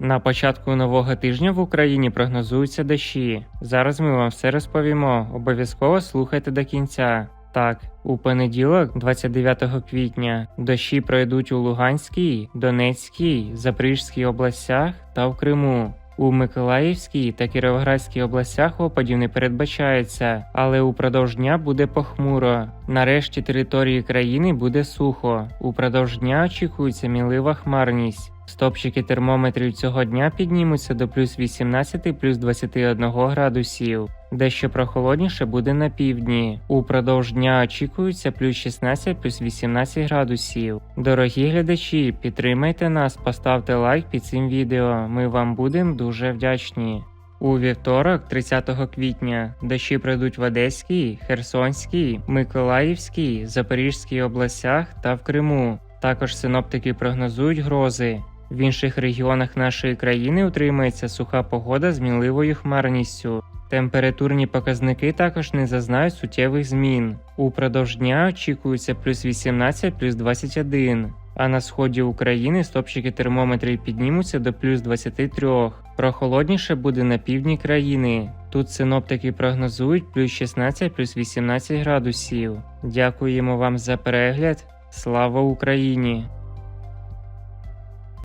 На початку нового тижня в Україні прогнозуються дощі. Зараз ми вам все розповімо. Обов'язково слухайте до кінця. Так, у понеділок, 29 квітня, дощі пройдуть у Луганській, Донецькій, Запорізькій областях та в Криму. У Миколаївській та Кіровоградській областях опадів не передбачається, але упродовж дня буде похмуро. На решті території країни буде сухо. Упродовж дня очікується мінлива хмарність. Стопчики термометрів цього дня піднімуться до плюс 18 плюс 21 градусів. Дещо прохолодніше буде на півдні. Упродовж дня очікується плюс 16 плюс 18 градусів. Дорогі глядачі, підтримайте нас, поставте лайк під цим відео. Ми вам будемо дуже вдячні. У вівторок, 30 квітня, дощі пройдуть в Одеській, Херсонській, Миколаївській, Запорізькій областях та в Криму. Також синоптики прогнозують грози. В інших регіонах нашої країни утримається суха погода з мінливою хмарністю. Температурні показники також не зазнають суттєвих змін. Упродовж дня очікується плюс 18 плюс 21, а на сході України стопчики термометрів піднімуться до плюс 23. Прохолодніше буде на півдні країни. Тут синоптики прогнозують плюс 16 плюс 18 градусів. Дякуємо вам за перегляд. Слава Україні!